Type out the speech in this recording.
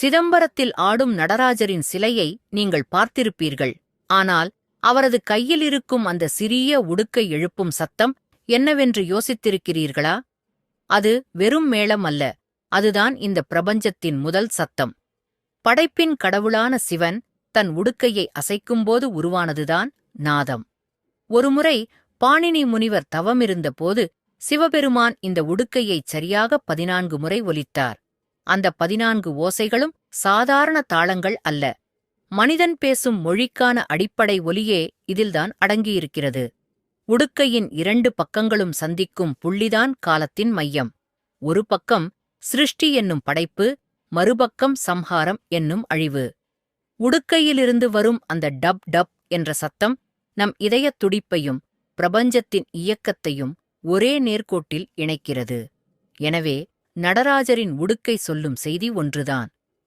சிதம்பரத்தில் ஆடும் நடராஜரின் சிலையை நீங்கள் பார்த்திருப்பீர்கள். ஆனால் அவரது கையில் இருக்கும் அந்த சிறிய உடுக்கை எழுப்பும் சத்தம் என்னவென்று யோசித்திருக்கிறீர்களா? அது வெறும் மேளம் அல்ல அதுதான் இந்த பிரபஞ்சத்தின் முதல் சத்தம். படைப்பின் கடவுளான சிவன் தன் உடுக்கையை அசைக்கும்போது உருவானதுதான் நாதம். ஒருமுறை பாணினி முனிவர் தவமிருந்தபோது சிவபெருமான் இந்த உடுக்கையைச் சரியாக பதினான்கு முறை ஒலித்தார். அந்த பதினான்கு ஓசைகளும் சாதாரண தாளங்கள் அல்ல. மனிதன் பேசும் மொழிக்கான அடிப்படை ஒலியே இதில்தான் அடங்கியிருக்கிறது. உடுக்கையின் இரண்டு பக்கங்களும் சந்திக்கும் புள்ளிதான் காலத்தின் மையம். ஒரு பக்கம் சிருஷ்டி என்னும் படைப்பு மறுபக்கம் சம்ஹாரம் என்னும் அழிவு. உடுக்கையிலிருந்து வரும் அந்த டப் டப் என்ற சத்தம் நம் இதயத் துடிப்பையும் பிரபஞ்சத்தின் இயக்கத்தையும் ஒரே நேர்கோட்டில் இணைக்கிறது. எனவே நடராஜரின் உடுக்கை சொல்லும் செய்தி ஒன்றுதான்.